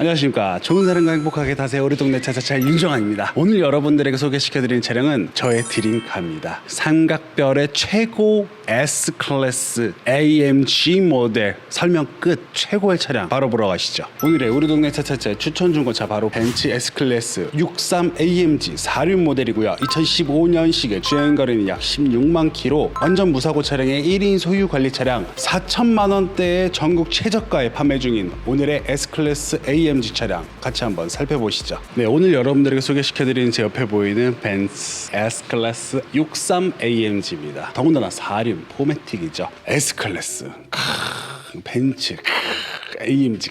안녕하십니까. 좋은 사람과 행복하게 다세요. 우리 동네 차차차 윤정환입니다. 오늘 여러분들에게 소개시켜드리는 차량은 저의 드림카입니다. 삼각별의 최고 S 클래스 AMG 모델 설명 끝 최고의 차량 바로 보러 가시죠. 오늘의 우리 동네 차차차 추천 중고차 바로 벤츠 S 클래스 63 AMG 4륜 모델이고요. 2015년식의 주행 거리는 약 16만 킬로. 완전 무사고 차량의 1인 소유 관리 차량 4천만 원대의 전국 최저가에 판매 중인 오늘의 S 클래스 AMG 차량 같이 한번 살펴보시죠. 네, 오늘 여러분들에게 소개시켜드리는 제 옆에 보이는 벤츠 S 클래스 63 AMG입니다. 더군다나 4륜 포매틱이죠. S 클래스 크, 벤츠 크, AMG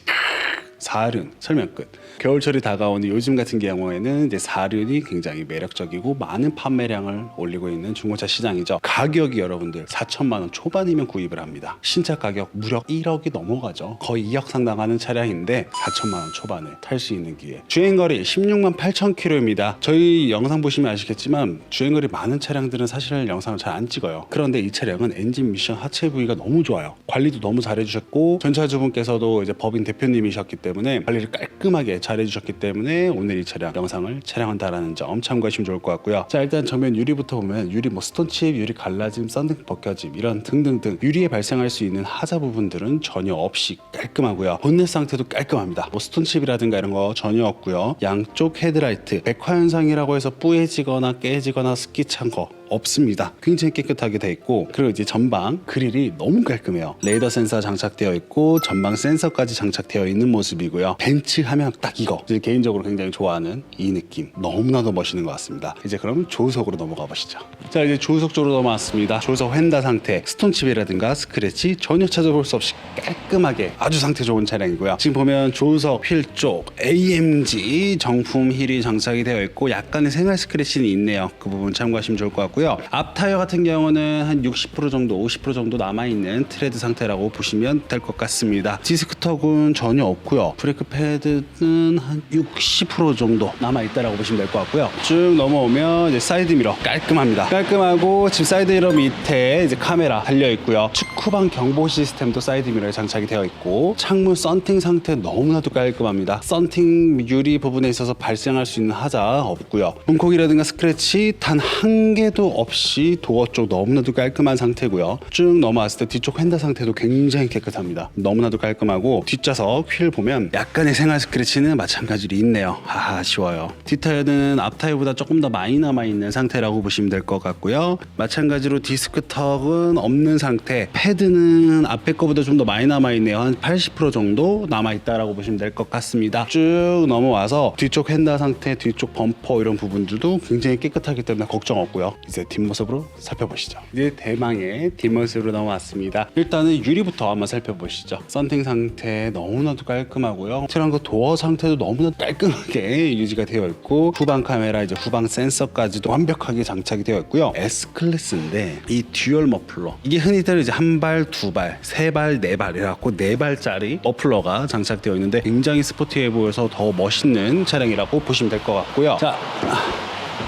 크, 4륜 설명 끝. 겨울철이 다가오는 요즘 같은 경우에는 이제 4륜이 굉장히 매력적이고 많은 판매량을 올리고 있는 중고차 시장이죠. 가격이 여러분들 4천만 원 초반이면 구입을 합니다. 신차 가격 무려 1억이 넘어가죠. 거의 2억 상당하는 차량인데 4천만 원 초반에 탈 수 있는 기회. 주행거리 16만 8천 킬로입니다. 저희 영상 보시면 아시겠지만 주행거리 많은 차량들은 사실 영상을 잘 안 찍어요. 그런데 이 차량은 엔진 미션 하체 부위가 너무 좋아요. 관리도 너무 잘해주셨고 전차주분께서도 이제 법인 대표님이셨기 때문에 관리를 깔끔하게 잘 해주셨기 때문에 오늘 이 차량 영상을 촬영한다라는 점 참고하시면 좋을 것 같고요. 자 일단 정면 유리부터 보면 유리 뭐 스톤칩, 유리 갈라짐, 썬팅 벗겨짐 이런 등등등 유리에 발생할 수 있는 하자 부분들은 전혀 없이 깔끔하고요. 본넷 상태도 깔끔합니다. 뭐 스톤칩이라든가 이런 거 전혀 없고요. 양쪽 헤드라이트 백화 현상이라고 해서 뿌얘지거나 깨지거나 스키 찬거 없습니다. 굉장히 깨끗하게 돼 있고 그리고 이제 전방 그릴이 너무 깔끔해요. 레이더 센서 장착되어 있고 전방 센서까지 장착되어 있는 모습이고요. 벤츠 하면 딱 이거. 이제 개인적으로 굉장히 좋아하는 이 느낌 너무나도 멋있는 것 같습니다. 이제 그럼 조수석으로 넘어가 보시죠. 자 이제 조수석 쪽으로 넘어왔습니다. 조수석 휀다 상태 스톤칩이라든가 스크래치 전혀 찾아볼 수 없이 깔끔하게 아주 상태 좋은 차량이고요. 지금 보면 조수석 휠 쪽 AMG 정품 휠이 장착이 되어 있고 약간의 생활 스크래치는 있네요. 그 부분 참고하시면 좋을 것 같고 요. 앞 타이어 같은 경우는 한 60% 정도, 50% 정도 남아 있는 트레드 상태라고 보시면 될 것 같습니다. 디스크턱은 전혀 없고요. 브레이크 패드는 한 60% 정도 남아 있다라고 보시면 될 것 같고요. 쭉 넘어오면 이제 사이드 미러 깔끔합니다. 깔끔하고 지금 사이드 미러 밑에 이제 카메라 달려 있고요. 축구방 경보 시스템도 사이드 미러에 장착이 되어 있고 창문 썬팅 상태 너무나도 깔끔합니다. 썬팅 유리 부분에 있어서 발생할 수 있는 하자 없고요. 문콕이라든가 스크래치 단 한 개도 없이 도어 쪽 너무나도 깔끔한 상태고요. 쭉 넘어왔을 때 뒤쪽 휀다 상태도 굉장히 깨끗합니다. 너무나도 깔끔하고 뒷좌석 휠 보면 약간의 생활 스크래치는 마찬가지로 있네요. 아, 아쉬워요. 뒷타이어는 앞타이어보다 조금 더 많이 남아 있는 상태라고 보시면 될 것 같고요. 마찬가지로 디스크 턱은 없는 상태. 패드는 앞에 거보다 좀 더 많이 남아 있네요. 한 80% 정도 남아 있다라고 보시면 될 것 같습니다. 쭉 넘어와서 뒤쪽 휀다 상태, 뒤쪽 범퍼 이런 부분들도 굉장히 깨끗하기 때문에 걱정 없고요. 이제 뒷모습으로 살펴보시죠. 이제 대망의 뒷모습으로 넘어왔습니다. 일단은 유리부터 한번 살펴보시죠. 썬팅 상태 너무나도 깔끔하고요. 트렁크 도어 상태도 너무나 깔끔하게 유지가 되어 있고 후방 카메라 이제 후방 센서까지도 완벽하게 장착이 되어 있고요. S 클래스인데 이 듀얼 머플러 이게 흔히들 이제 한 발, 두 발, 세 발, 네 발 이래갖고 네 발짜리 머플러가 장착되어 있는데 굉장히 스포티해 보여서 더 멋있는 차량이라고 보시면 될 것 같고요. 자.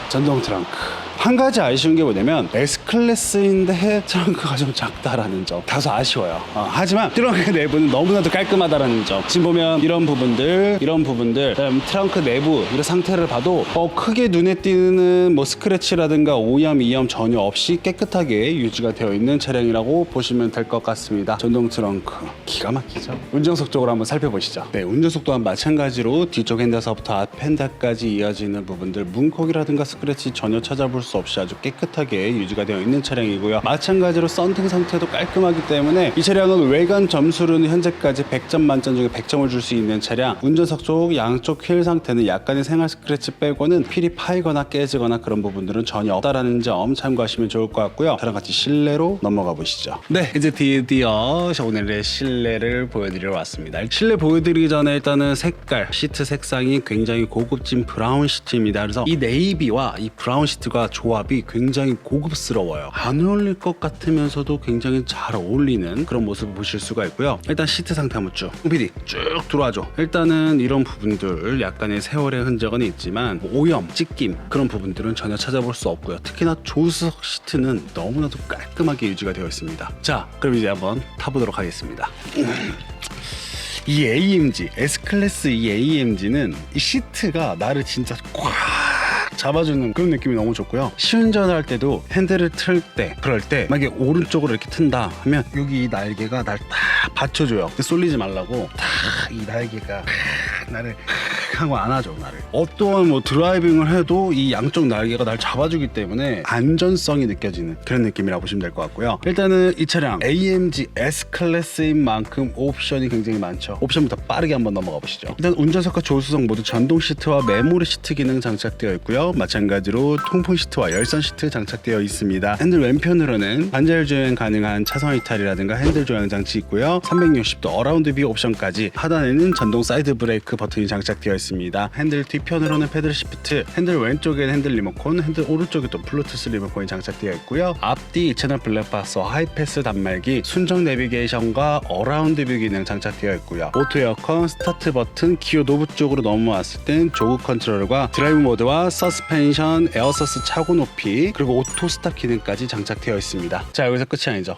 전동 트렁크. 한 가지 아쉬운 게 뭐냐면 S 클래스인데 트렁크가 좀 작다라는 점 다소 아쉬워요. 어, 하지만 트렁크 내부는 너무나도 깔끔하다라는 점. 지금 보면 이런 부분들, 이런 부분들, 트렁크 내부 이런 상태를 봐도 어, 크게 눈에 띄는 뭐 스크래치라든가 오염, 이염 전혀 없이 깨끗하게 유지가 되어 있는 차량이라고 보시면 될 것 같습니다. 전동 트렁크 기가 막히죠. 운전석 쪽으로 한번 살펴보시죠. 네, 운전석 또한 마찬가지로 뒤쪽 핸드서부터 앞 핸드까지 이어지는 부분들 문콕이라든가 스크래치 전혀 찾아볼 수 없이 아주 깨끗하게 유지가 되어 있는 차량이고요. 마찬가지로 썬팅 상태도 깔끔하기 때문에 이 차량은 외관 점수로는 현재까지 100점 만점 중에 100점을 줄 수 있는 차량. 운전석 쪽 양쪽 휠 상태는 약간의 생활 스크래치 빼고는 필이 파이거나 깨지거나 그런 부분들은 전혀 없다라는 점 참고하시면 좋을 것 같고요. 저랑 같이 실내로 넘어가 보시죠. 네, 이제 드디어 오늘의 실내를 보여드리러 왔습니다. 실내 보여드리기 전에 일단은 색깔, 시트 색상이 굉장히 고급진 브라운 시트입니다. 그래서 이 네이비와 이 브라운 시트가 조합이 굉장히 고급스러워요. 안 어울릴 것 같으면서도 굉장히 잘 어울리는 그런 모습을 보실 수가 있고요. 일단 시트 상태 한번 쭉. PD 쭉 들어와줘. 일단은 이런 부분들 약간의 세월의 흔적은 있지만 뭐 오염, 찢김 그런 부분들은 전혀 찾아볼 수 없고요. 특히나 조수석 시트는 너무나도 깔끔하게 유지가 되어 있습니다. 자, 그럼 이제 한번 타보도록 하겠습니다. 이 AMG S 클래스 이 AMG는 이 시트가 나를 진짜 꽉 잡아주는 그런 느낌이 너무 좋고요. 시운전할 때도 핸들을 틀 때, 그럴 때 만약에 오른쪽으로 이렇게 튼다 하면 여기 이 날개가 날 딱 받쳐줘요. 쏠리지 말라고 딱 이 날개가 탁 나를 탁 하고 안아줘 나를. 어떠한 뭐 드라이빙을 해도 이 양쪽 날개가 날 잡아주기 때문에 안전성이 느껴지는 그런 느낌이라고 보시면 될 것 같고요. 일단은 이 차량 AMG S 클래스인 만큼 옵션이 굉장히 많죠. 옵션부터 빠르게 한번 넘어가 보시죠. 일단 운전석과 조수석 모두 전동 시트와 메모리 시트 기능 장착되어 있고요. 마찬가지로 통풍 시트와 열선 시트 장착되어 있습니다. 핸들 왼편으로는 반자율 주행 가능한 차선 이탈이라든가 핸들 조향 장치 있고요. 360도 어라운드 뷰 옵션까지 하단에는 전동 사이드 브레이크 버튼이 장착되어 있습니다. 핸들 뒤편으로는 패들 시프트, 핸들 왼쪽에는 핸들 리모컨, 핸들 오른쪽에 또 블루투스 리모컨이 장착되어 있고요. 앞뒤 2채널 블랙박스, 하이패스 단말기, 순정 내비게이션과 어라운드 뷰 기능 장착되어 있고요. 오토 에어컨, 스타트 버튼, 기어 노브 쪽으로 넘어왔을 땐 조그 컨트롤과 드라이브 모드와 서스펜션, 에어서스 차고 높이, 그리고 오토 스탑 기능까지 장착되어 있습니다. 자 여기서 끝이 아니죠.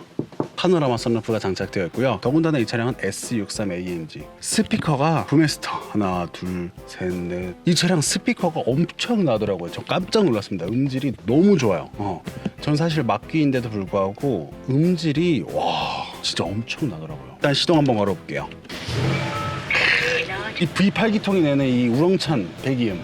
파노라마 선루프가 장착되어 있고요. 더군다나 이 차량은 S63AMG 스피커가 부메스터 하나 둘 셋 넷 이 차량 스피커가 엄청 나더라고요. 저 깜짝 놀랐습니다. 음질이 너무 좋아요. 어. 전 사실 막귀인데도 불구하고 음질이 와 진짜 엄청 나더라고요. 일단 시동 한번 걸어볼게요. 이 V8 기통이 내는 이 우렁찬 배기음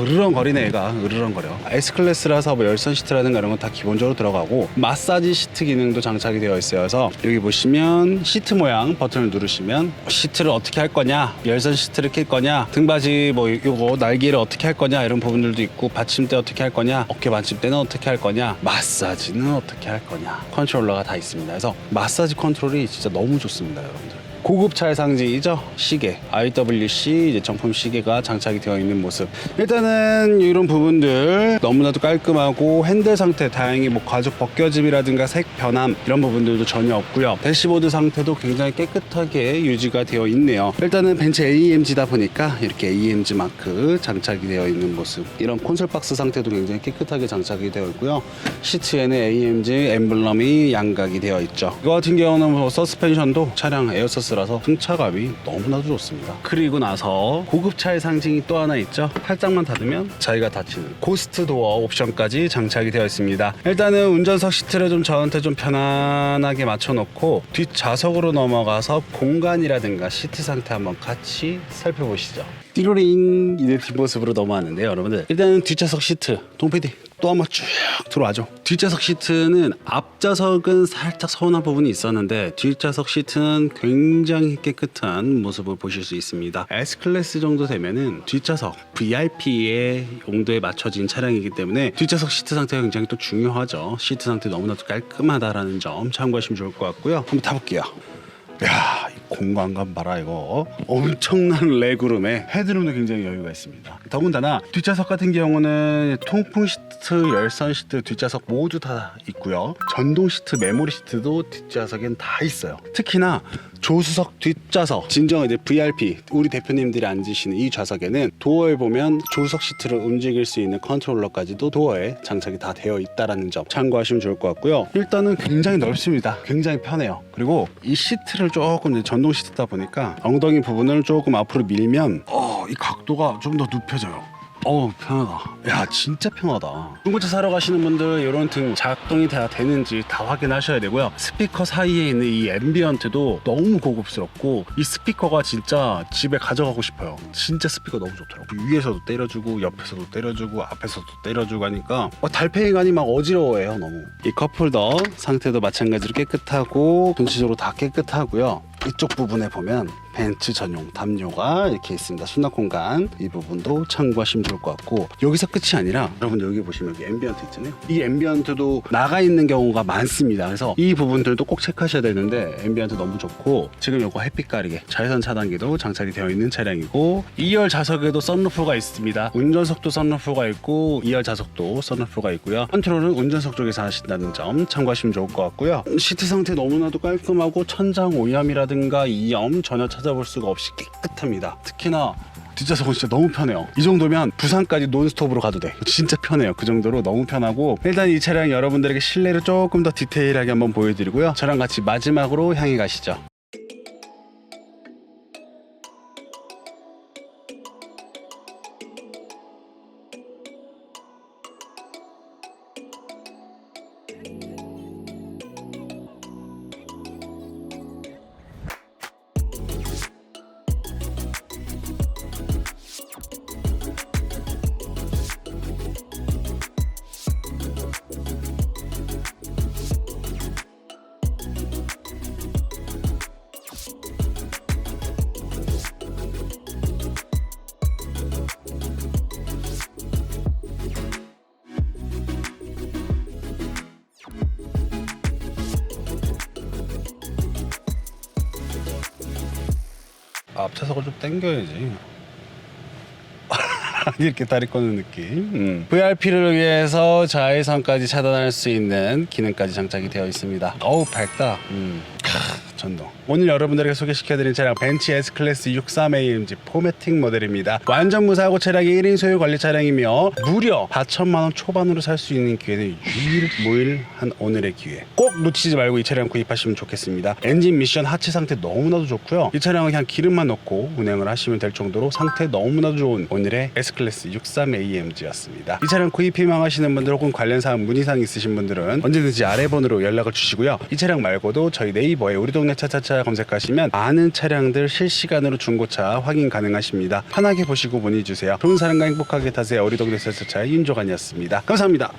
으르렁거리네 얘가. 으르렁거려. S클래스라서 뭐 열선 시트라든가 이런 건 다 기본적으로 들어가고 마사지 시트 기능도 장착이 되어 있어서 여기 보시면 시트 모양 버튼을 누르시면 시트를 어떻게 할 거냐 열선 시트를 낄 거냐 등받이 뭐 요거 날개를 어떻게 할 거냐 이런 부분들도 있고 받침대 어떻게 할 거냐 어깨 받침대는 어떻게 할 거냐 마사지는 어떻게 할 거냐 컨트롤러가 다 있습니다. 그래서 마사지 컨트롤이 진짜 너무 좋습니다 여러분들 고급차의 상징이죠. 시계. IWC 정품 시계가 장착이 되어 있는 모습. 일단은 이런 부분들 너무나도 깔끔하고 핸들 상태 다행히 뭐 가죽 벗겨짐이라든가 색 변함 이런 부분들도 전혀 없고요. 대시보드 상태도 굉장히 깨끗하게 유지가 되어 있네요. 일단은 벤츠 AMG다 보니까 이렇게 AMG 마크 장착이 되어 있는 모습. 이런 콘솔 박스 상태도 굉장히 깨끗하게 장착이 되어 있고요. 시트에는 AMG 엠블럼이 양각이 되어 있죠. 이거 같은 경우는 뭐 서스펜션도 차량 에어서스 라서 승차감이 너무나도 좋습니다. 그리고 나서 고급차의 상징이 또 하나 있죠. 살짝만 닫으면 자기가 닫히는 고스트 도어 옵션까지 장착이 되어 있습니다. 일단은 운전석 시트를 좀 저한테 좀 편안하게 맞춰놓고 뒷좌석으로 넘어가서 공간이라든가 시트 상태 한번 같이 살펴보시죠. 띠로링 이제 뒷모습으로 넘어왔는데요 여러분들. 일단은 뒷좌석 시트. 동PD 또 한번 쭉 들어와죠. 뒷좌석 시트는 앞좌석은 살짝 서운한 부분이 있었는데 뒷좌석 시트는 굉장히 깨끗한 모습을 보실 수 있습니다. S클래스 정도 되면은 뒷좌석 VIP의 용도에 맞춰진 차량이기 때문에 뒷좌석 시트 상태가 굉장히 또 중요하죠. 시트 상태 너무나도 깔끔하다라는 점 참고하시면 좋을 것 같고요. 한번 타볼게요 야, 이 공간감 봐라 이거 엄청난 레그룸에 헤드룸도 굉장히 여유가 있습니다. 더군다나 뒷좌석 같은 경우는 통풍 시트, 열선 시트, 뒷좌석 모두 다 있고요. 전동 시트, 메모리 시트도 뒷좌석엔 다 있어요. 특히나 조수석 뒷좌석 진정 이제 VRP 우리 대표님들이 앉으시는 이 좌석에는 도어에 보면 조수석 시트를 움직일 수 있는 컨트롤러까지도 도어에 장착이 다 되어 있다라는 점 참고하시면 좋을 것 같고요. 일단은 굉장히 넓습니다. 굉장히 편해요. 그리고 이 시트를 조금 전동 시트다 보니까 엉덩이 부분을 조금 앞으로 밀면 어, 이 각도가 좀 더 눕혀져요. 어우 편하다. 야 진짜 편하다. 중고차 사러 가시는 분들 이런 등 작동이 다 되는지 다 확인하셔야 되고요. 스피커 사이에 있는 이 앰비언트도 너무 고급스럽고 이 스피커가 진짜 집에 가져가고 싶어요. 진짜 스피커 너무 좋더라고. 위에서도 때려주고 옆에서도 때려주고 앞에서도 때려주고 하니까 어, 달팽이관이 막 어지러워해요 너무. 이 컵홀더 상태도 마찬가지로 깨끗하고 전체적으로 다 깨끗하고요. 이쪽 부분에 보면 벤츠 전용 담요가 이렇게 있습니다. 수납 공간 이 부분도 참고하시면 좋을 것 같고 여기서 끝이 아니라 여러분들 여기 보시면 여기 앰비언트 있잖아요. 이 앰비언트도 나가 있는 경우가 많습니다. 그래서 이 부분들도 꼭 체크하셔야 되는데 앰비언트 너무 좋고 지금 요거 햇빛 가리개 자외선 차단기도 장착이 되어 있는 차량이고 2열 좌석에도 썬루프가 있습니다. 운전석도 썬루프가 있고 2열 좌석도 썬루프가 있고요. 컨트롤은 운전석 쪽에서 하신다는 점 참고하시면 좋을 것 같고요. 시트 상태 너무나도 깔끔하고 천장 오염이라든가 이염 전혀 찾아볼 수가 없이 깨끗합니다. 특히나 뒷좌석은 진짜 너무 편해요. 이 정도면 부산까지 논스톱으로 가도 돼. 진짜 편해요. 그 정도로 너무 편하고 일단 이 차량 여러분들에게 실내를 조금 더 디테일하게 한번 보여드리고요. 저랑 같이 마지막으로 향해 가시죠. 앞차석을 좀 당겨야지. 이렇게 다리 꺼는 느낌. 음. VRP를 위해서 좌회선까지 차단할 수 있는 기능까지 장착이 되어 있습니다. 어우 밝다. 음. 캬, 전동. 오늘 여러분들에게 소개시켜드린 차량 벤츠 S 클래스 63AMG 포매틱 모델입니다. 완전 무사하고 차량이 1인 소유 관리 차량이며 무려 4천만 원 초반으로 살 수 있는 기회는 유일무일한 오늘의 기회. 꼭 놓치지 말고 이 차량 구입하시면 좋겠습니다. 엔진 미션 하체 상태 너무나도 좋고요. 이 차량은 그냥 기름만 넣고 운행을 하시면 될 정도로 상태 너무나도 좋은 오늘의 S 클래스 63AMG였습니다. 이 차량 구입 희망하시는 분들 혹은 관련 사항 문의사항 있으신 분들은 언제든지 아래 번호로 연락을 주시고요. 이 차량 말고도 저희 네이버에 우리 동네 차차차 검색하시면 많은 차량들 실시간으로 중고차 확인 가능하십니다. 편하게 보시고 문의 주세요. 좋은 사람과 행복하게 타세요. 우리 동네 차차차의 윤조관이었습니다. 감사합니다.